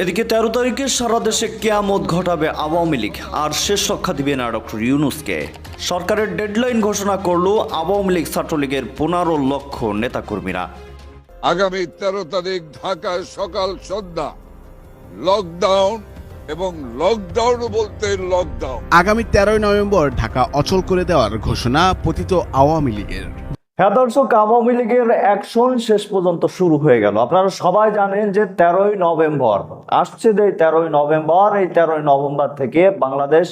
এদিকে তেরো তারিখে সারা দেশে কেয়ামত ঘটাবে আওয়ামী লীগ। আর শেষ রক্ষা দিবে না ডক্টর ইউনুসকে। সরকারের ডেডলাইন ঘোষণা করল আওয়ামী লীগ ছাত্রলীগের পনেরো লক্ষ নেতাকর্মীরা। আগামী তেরো তারিখ ঢাকায় সকাল সন্ধ্যা লকডাউন এবং লকডাউন বলতে লকডাউন আগামী তেরোই নভেম্বর ঢাকা অচল করে দেওয়ার ঘোষণা পতিত আওয়ামী লীগের। হ্যাঁ দর্শক, আওয়ামী লীগের অ্যাকশন শেষ পর্যন্ত শুরু হয়ে গেল। আপনারা সবাই জানেন যে তেরোই নভেম্বর, আসছে যে তেরোই নভেম্বর, এই তেরোই নভেম্বর থেকে বাংলাদেশ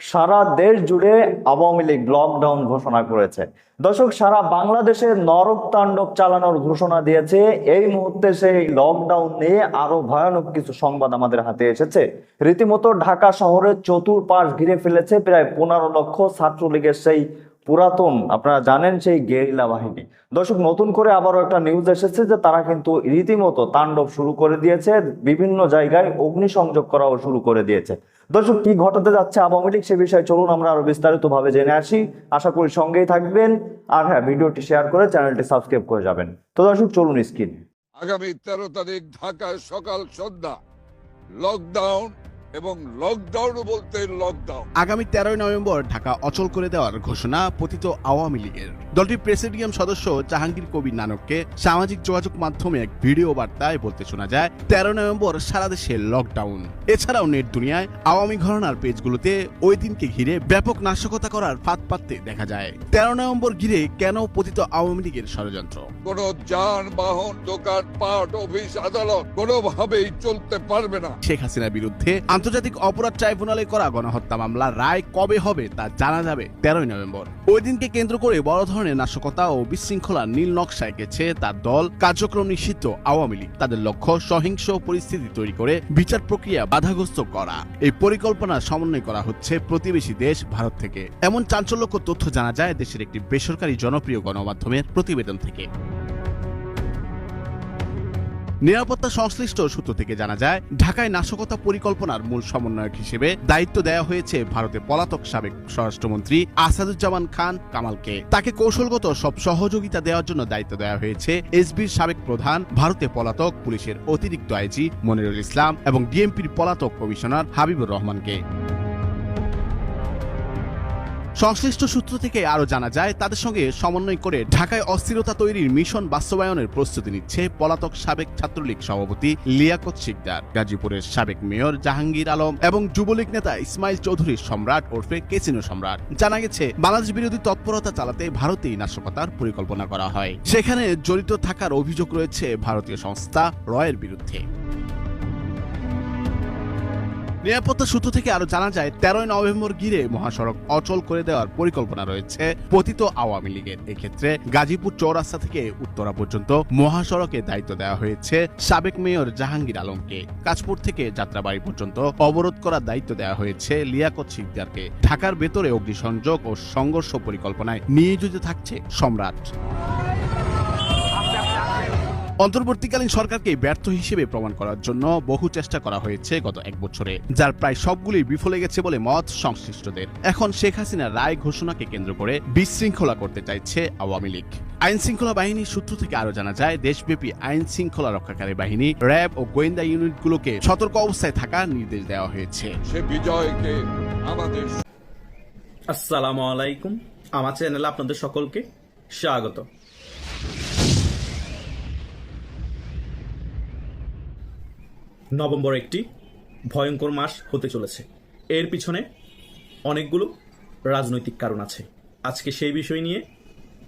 সারা দেশ জুড়ে আওয়ামী লীগ লকডাউন ঘোষণা করেছে। দর্শক, সারা বাংলাদেশে নরক তাণ্ডব চালানোর ঘোষণা দিয়েছে। এই মুহূর্তে সেই লকডাউন নিয়ে আরও ভয়ানক কিছু সংবাদ আমাদের হাতে এসেছে। রীতিমতো ঢাকা শহরের চতুর্পাশ ঘিরে ফেলেছে প্রায় পনেরো লক্ষ ছাত্রলীগের সেই পুরাতন, আপনারা জানেন সেই গেরিলা বাহিনী। দর্শক, নতুন করে আবারও একটা নিউজ এসেছে যে তারা কিন্তু রীতিমতো তাণ্ডব শুরু করে দিয়েছে, বিভিন্ন জায়গায় অগ্নিসংযোগ করাও শুরু করে দিয়েছে। দর্শক, কি ঘটাতে যাচ্ছে আওয়ামী লীগ সে বিষয়ে চলুন আমরা আরও বিস্তারিত ভাবে জেনে আসি। আশা করি সঙ্গেই থাকবেন। আর হ্যাঁ ভিডিওটি শেয়ার করে চ্যানেলটি সাবস্ক্রাইব করে যাবেন। তো দর্শক, চলুন স্ক্রিন আগামী তেরো তারিখ, ঢাকায় সকাল সন্ধ্যা লকডাউন এবং লকডাউন বলতে লকডাউন আগামী তেরোই নভেম্বর ঢাকা অচল করে দেওয়ার ঘোষণা পতিত আওয়ামী লীগের। দলটির প্রেসিডিয়াম সদস্য জাহাঙ্গীর কবির নানককে সামাজিক যোগাযোগ মাধ্যমে এক ভিডিও বার্তায় বলতে শোনা যায় তেরো নভেম্বর সারা দেশে লকডাউন এছাড়াও নেট দুনিয়ায় আওয়ামী ঘরানার পেজগুলোতে ওই দিনকে ঘিরে ব্যাপক নাশকতা করার ফাঁদ পাততে দেখা যায়। তেরো নভেম্বর ঘিরে কেন পতিত আওয়ামী লীগের ষড়যন্ত্র? কোন যানবাহন দোকান পাট অফিস আদালত কোনোভাবেই চলতে পারবে না। শেখ হাসিনার বিরুদ্ধে আন্তর্জাতিক অপরাধ ট্রাইব্যুনালে করা গণহত্যা মামলার রায় কবে হবে তা জানা যাবে তেরোই নভেম্বর। ওই দিনকে কেন্দ্র করে বড় ধরনের নাশকতা ও বিশৃঙ্খলা নীল নকশা এঁকেছে তার দল, কার্যক্রম নিষিদ্ধ আওয়ামী লীগ। তাদের লক্ষ্য সহিংস পরিস্থিতি তৈরি করে বিচার প্রক্রিয়া বাধাগ্রস্ত করা। এই পরিকল্পনা সমন্বয় করা হচ্ছে প্রতিবেশী দেশ ভারত থেকে। এমন চাঞ্চল্যকর তথ্য জানা যায় দেশের একটি বেসরকারি জনপ্রিয় গণমাধ্যমের প্রতিবেদন থেকে। নিরাপত্তা সংশ্লিষ্ট সূত্র থেকে জানা যায়, ঢাকায় নাশকতা পরিকল্পনার মূল সমন্বয়ক হিসেবে দায়িত্ব দেওয়া হয়েছে ভারতের পলাতক সাবেক স্বরাষ্ট্রমন্ত্রী আসাদুজ্জামান খান কামালকে। তাকে কৌশলগত সব সহযোগিতা দেওয়ার জন্য দায়িত্ব দেওয়া হয়েছে এসবির সাবেক প্রধান ভারতে পলাতক পুলিশের অতিরিক্ত আইজি মনিরুল ইসলাম এবং ডিএমপির পলাতক কমিশনার হাবিবুর রহমানকে। সংশ্লিষ্ট সূত্র থেকে আরও জানা যায়, তাদের সঙ্গে সমন্বয় করে ঢাকায় অস্থিরতা তৈরির মিশন বাস্তবায়নের প্রস্তুতি নিচ্ছে পলাতক সাবেক ছাত্রলীগ সভাপতি লিয়াকত শিকদার, গাজীপুরের সাবেক মেয়র জাহাঙ্গীর আলম এবং যুবলীগ নেতা ইসমাইল চৌধুরীর সম্রাট ওরফে কেসিনো সম্রাট। জানা গেছে, বাংলাদেশ বিরোধী তৎপরতা চালাতে ভারতেই নাশকতার পরিকল্পনা করা হয়। সেখানে জড়িত থাকার অভিযোগ রয়েছে ভারতীয় সংস্থা রয়ের বিরুদ্ধে। নিরাপত্তা সূত্র থেকে আরও জানা যায়, তেরোই নভেম্বর ঘিরে মহাসড়ক অচল করে দেওয়ার পরিকল্পনা রয়েছে পতিত আওয়ামী লীগের। এক্ষেত্রে গাজীপুর চৌরাস্তা থেকে উত্তরা পর্যন্ত মহাসড়কে দায়িত্ব দেওয়া হয়েছে সাবেক মেয়র জাহাঙ্গীর আলমকে। কাজপুর থেকে যাত্রাবাড়ি পর্যন্ত অবরোধ করার দায়িত্ব দেওয়া হয়েছে লিয়াকত শিকদারকে ঢাকার ভেতরে অগ্নিসংযোগ ও সংঘর্ষ পরিকল্পনায় নিয়োজিত থাকছে সম্রাট। অন্তর্বর্তীকালীন সরকারকে ব্যর্থ হিসেবে প্রমাণ করার জন্য বহু চেষ্টা করা হয়েছে গত এক বছরে যার প্রায় সবগুলি বিফলে গেছে বলে মত সংশ্লিষ্টদের। এখন শেখ হাসিনার রায় ঘোষণাকে কেন্দ্র করে বিশৃঙ্খলা করতে চাইছে আওয়ামী লীগ। আইন শৃঙ্খলা বাহিনীর সূত্র থেকে আরও জানা যায় দেশব্যাপী আইন শৃঙ্খলা রক্ষাকারী বাহিনী র্যাব ও গোয়েন্দা ইউনিটগুলোকে সতর্ক অবস্থায় থাকার নির্দেশ দেওয়া হয়েছে। সে বিজয়কে আমাদের আসসালামু আলাইকুম। আমার চ্যানেলে আপনাদের সকলকে স্বাগত। নভেম্বর একটি ভয়ঙ্কর মাস হতে চলেছে। এর পিছনে অনেকগুলো রাজনৈতিক কারণ আছে। আজকে সেই বিষয় নিয়ে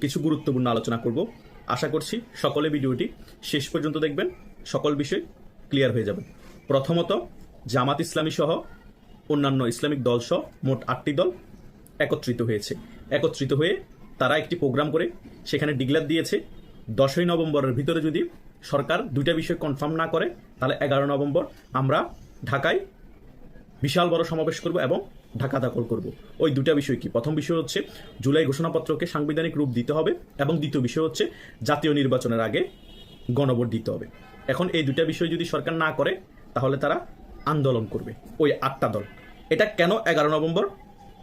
কিছু গুরুত্বপূর্ণ আলোচনা করব। আশা করছি সকলে ভিডিওটি শেষ পর্যন্ত দেখবেন। সকল বিষয় ক্লিয়ার হয়ে যাবে। প্রথমত, জামাত ইসলামী সহ অন্যান্য ইসলামিক দল সহ মোট আটটি দল একত্রিত হয়েছে। একত্রিত হয়ে তারা একটি প্রোগ্রাম করে, সেখানে ডিক্লেয়ার দিয়েছে। দশই নভেম্বরের ভিতরে যদি সরকার দুইটা বিষয় কনফার্ম না করে, তাহলে এগারো নভেম্বর আমরা ঢাকায় বিশাল বড় সমাবেশ করব এবং ঢাকা দখল করব। ওই দুটা বিষয় কি? প্রথম বিষয় হচ্ছে, জুলাই ঘোষণাপত্রকে সাংবিধানিক রূপ দিতে হবে এবং দ্বিতীয় বিষয় হচ্ছে, জাতীয় নির্বাচনের আগে গণভোট দিতে হবে। এখন এই দুটা বিষয় যদি সরকার না করে, তাহলে তারা আন্দোলন করবে, ওই আটটা দল। এটা কেন এগারো নভেম্বর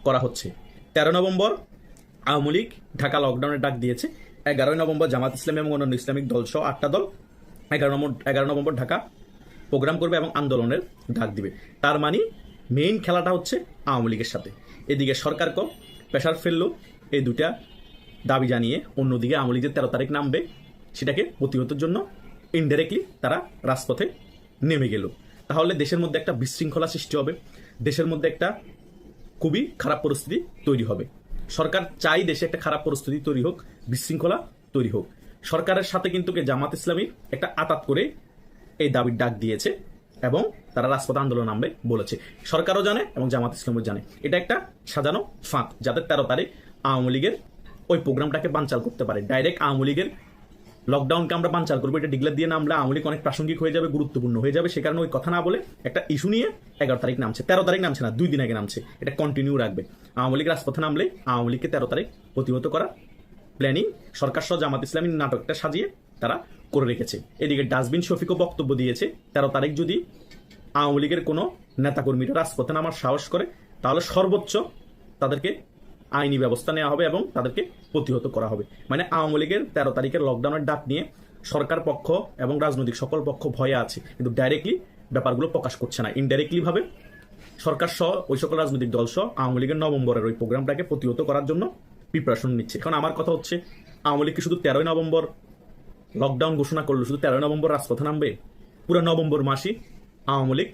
করা হচ্ছে? তেরো নভেম্বর আওয়ামী লীগ ঢাকা লকডাউনের ডাক দিয়েছে। এগারোই নভেম্বর জামাত ইসলাম এবং অন্যান্য ইসলামিক দল সহ আটটা দল এগারো নম্বর, এগারো নভেম্বর ঢাকা প্রোগ্রাম করবে এবং আন্দোলনের ডাক দিবে। তার মানে মেইন খেলাটা হচ্ছে আওয়ামী লীগের সাথে। এদিকে সরকার কম প্রেশার ফেলল এই দুটা দাবি জানিয়ে অন্যদিকে আওয়ামী লীগের তেরো তারিখ নামবে, সেটাকে প্রতিহতের জন্য ইনডাইরেক্টলি তারা রাজপথে নেমে গেল। তাহলে দেশের মধ্যে একটা বিশৃঙ্খলা সৃষ্টি হবে। দেশের মধ্যে একটা খুবই খারাপ পরিস্থিতি তৈরি হবে। সরকার চাই দেশে একটা খারাপ পরিস্থিতি তৈরি হোক, বিশৃঙ্খলা তৈরি হোক। সরকারের সাথে কিন্তু জামাত ইসলামী একটা আতাত করে এই দাবির ডাক দিয়েছে এবং তারা রাজপথ আন্দোলন নামবে বলেছে। সরকারও জানে এবং জামাত ইসলামও জানে। এটা একটা সাজানো ফাঁক যাদের তেরো তারিখ আওয়ামী লীগের ওই প্রোগ্রামটাকে বানচাল করতে পারে। ডাইরেক্ট আওয়ামী লীগের লকডাউনকে আমরা বানচাল করব। এটা ডিক্লেয়ার দিয়ে নামলে আওয়ামী লীগ অনেক প্রাসঙ্গিক হয়ে যাবে, গুরুত্বপূর্ণ হয়ে যাবে। সে কারণে ওই কথা না বলে একটা ইস্যু নিয়ে এগারো তারিখ নামছে। তেরো তারিখ নামছে না, দুই দিন আগে নামছে। এটা কন্টিনিউ রাখবে। আওয়ামী লীগ রাজপথে নামলে আওয়ামী লীগকে তেরো তারিখ প্রতিহত করা প্ল্যানিং সরকার সহ জামাত ইসলামী নাটকটা সাজিয়ে তারা করে রেখেছে। এদিকে ডাস্টবিন শফিকও বক্তব্য দিয়েছে, তেরো তারিখ যদি আওয়ামী লীগের কোনো নেতাকর্মীরা রাজপথে নামার সাহস করে, তাহলে সর্বোচ্চ তাদেরকে আইনি ব্যবস্থা নেওয়া হবে এবং তাদেরকে প্রতিহত করা হবে। মানে আওয়ামী লীগের তেরো তারিখের লকডাউনের ডাক নিয়ে সরকার পক্ষ এবং রাজনৈতিক সকল পক্ষ ভয়ে আছে, কিন্তু ডাইরেক্টলি ব্যাপারগুলো প্রকাশ করছে না। ইনডাইরেক্টলি ভাবে সরকার সহ ওই সকল রাজনৈতিক দল সহ আওয়ামী লীগের নভেম্বরের ওই প্রোগ্রামটাকে প্রতিহত করার জন্য প্রিপারেশন নিচ্ছে। এখন আমার কথা হচ্ছে, আওয়ামী লীগকে শুধু তেরোই নভেম্বর লকডাউন ঘোষণা করল, শুধু তেরোই নভেম্বর রাজপথে নামবে? পুরো নভেম্বর মাসই আওয়ামী লীগ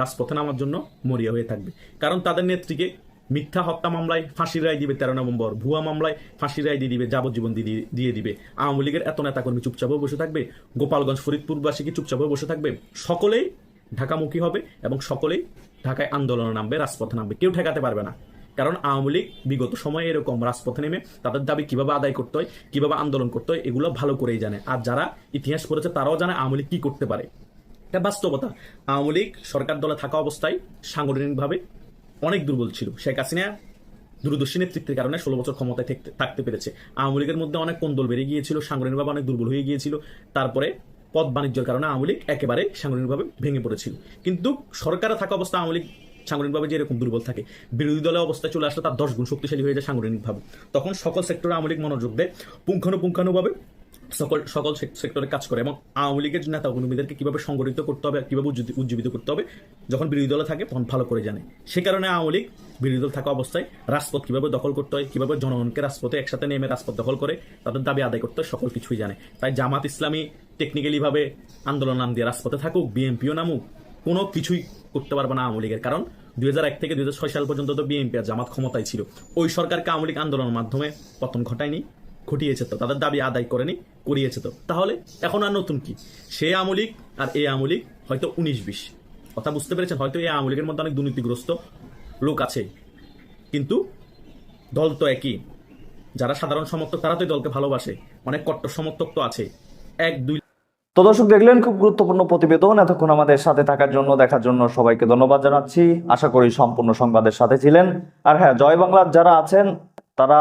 রাজপথে নামার জন্য মরিয়া হয়ে থাকবে। কারণ তাদের নেত্রীকে মিথ্যা হত্যা মামলায় ফাঁসির রায় দিবে তেরো নভেম্বর, ভুয়া মামলায় ফাঁসির রায় দিয়ে দিবে, যাবজ্জীবন দিয়ে দিবে। আওয়ামী লীগের এত নেতাকর্মী চুপচাপ হয়ে বসে থাকবে, গোপালগঞ্জ ফরিদপুরবাসী কি চুপচাপ হয়ে বসে থাকবে? সকলেই ঢাকামুখী হবে এবং সকলেই ঢাকায় আন্দোলনে নামবে, রাজপথে নামবে। কেউ ঠেকাতে পারবে না। কারণ আওয়ামী লীগ বিগত সময়ে এরকম রাজপথে নেমে তাদের দাবি কীভাবে আদায় করতে হয়, কীভাবে আন্দোলন করতে হয়, এগুলো ভালো করেই জানে। আর যারা ইতিহাস পড়েছে তারাও জানে আওয়ামী লীগ কি করতে পারে। এটা বাস্তবতা। আওয়ামী লীগ সরকার দলে থাকা অবস্থায় সাংগঠনিকভাবে অনেক দুর্বল ছিল। শেখ হাসিনা দূরদর্শী নেতৃত্বের কারণে ষোলো বছর ক্ষমতায় থাকতে পেরেছে। আওয়ামী লীগের মধ্যে অনেক কোন্দল বেড়ে গিয়েছিল, সাংগঠনিকভাবে অনেক দুর্বল হয়ে গিয়েছিল। তারপরে পদ বাণিজ্যের কারণে আওয়ামী লীগ একেবারে সাংগঠনিকভাবে ভেঙে পড়েছিল। কিন্তু সরকারে থাকা অবস্থা আওয়ামী লীগ সাংগঠনিকভাবে যেরকম দুর্বল থাকে, বিরোধী দলের অবস্থায় চলে আসলে তার দশ গুণ শক্তিশালী হয়ে যায় সাংগঠনিকভাবে তখন সকল সেক্টরে আওয়ামী লীগ মনোযোগ দেয়। পুঙ্খানুপুঙ্খানুভাবে সকল সকল সেক- সেক্টরে কাজ করে। এবং আওয়ামী লীগের নেতা কর্মীদেরকে কীভাবে সংগঠিত করতে হবে, কীভাবে উজ্জীবিত করতে হবে, যখন বিরোধী দলে থাকে তখন ভালো করে জানে। সে কারণে আওয়ামী লীগ বিরোধী দল থাকা অবস্থায় রাজপথ কীভাবে দখল করতে হয়, কীভাবে জনগণকে রাজপথে একসাথে নেমে রাজপথ দখল করে, তাদের দাবি আদায় করতে হয়, সকল কিছুই জানে। তাই জামাত ইসলামী টেকনিক্যালিভাবে আন্দোলন নাম দিয়ে রাজপথে থাকুক বিএনপিও নামুক, কোনো কিছুই করতে পারবে না আওয়ামী লীগের। কারণ দু হাজার এক থেকে দু হাজার ছয় সাল পর্যন্ত তো বিএনপি আর জামাত ক্ষমতায় ছিল। ওই সরকারকে আওয়ামী লীগ আন্দোলনের মাধ্যমে পতন ঘটায়নি, ঘটিয়েছে তো, তাদের দাবি আদায় করেনি, করিয়েছে তো। তাহলে এখন আর নতুন কি? সে আওয়ামী লীগ আর এ আওয়ামী লীগ হয়তো উনিশ বিশ। কথা বুঝতে পেরেছেন? হয়তো এই আওয়ামী লীগের মধ্যে অনেক দুর্নীতিগ্রস্ত লোক আছে। কিন্তু দল তো একই। যারা সাধারণ সমর্থক, তারা তো দলকে ভালোবাসে। অনেক কট্টর সমর্থক তো আছে। এক, দুই তো দর্শক, দেখলেন খুব গুরুত্বপূর্ণ প্রতিবেদন। এতক্ষণ আমাদের সাথে থাকার জন্য, দেখার জন্য সবাইকে ধন্যবাদ জানাচ্ছি। আশা করি সম্পূর্ণ সংবাদের সাথে ছিলেন। আর হ্যাঁ জয় বাংলার যারা আছেন, তারা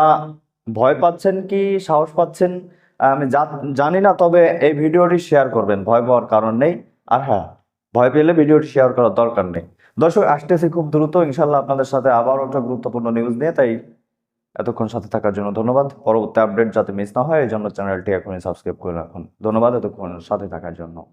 ভয় পাচ্ছেন কি, সাহস পাচ্ছেন? আমি জানি না, তবে এই ভিডিওটি শেয়ার করবেন। ভয় পাওয়ার কারণ নেই। আর হ্যাঁ ভয় পেলে ভিডিওটি শেয়ার করার দরকার নেই। দর্শক, আসতেছি খুব দ্রুত। ইনশাল্লাহ আপনাদের সাথে আবার একটা গুরুত্বপূর্ণ নিউজ নিয়ে, তাই এতক্ষণ সাথে থাকার জন্য ধন্যবাদ। পরবর্তী আপডেট যাতে মিস না হয়, এই জন্য চ্যানেলটি এখনই সাবস্ক্রাইব করে রাখুন। ধন্যবাদ এতক্ষণ সাথে থাকার জন্য।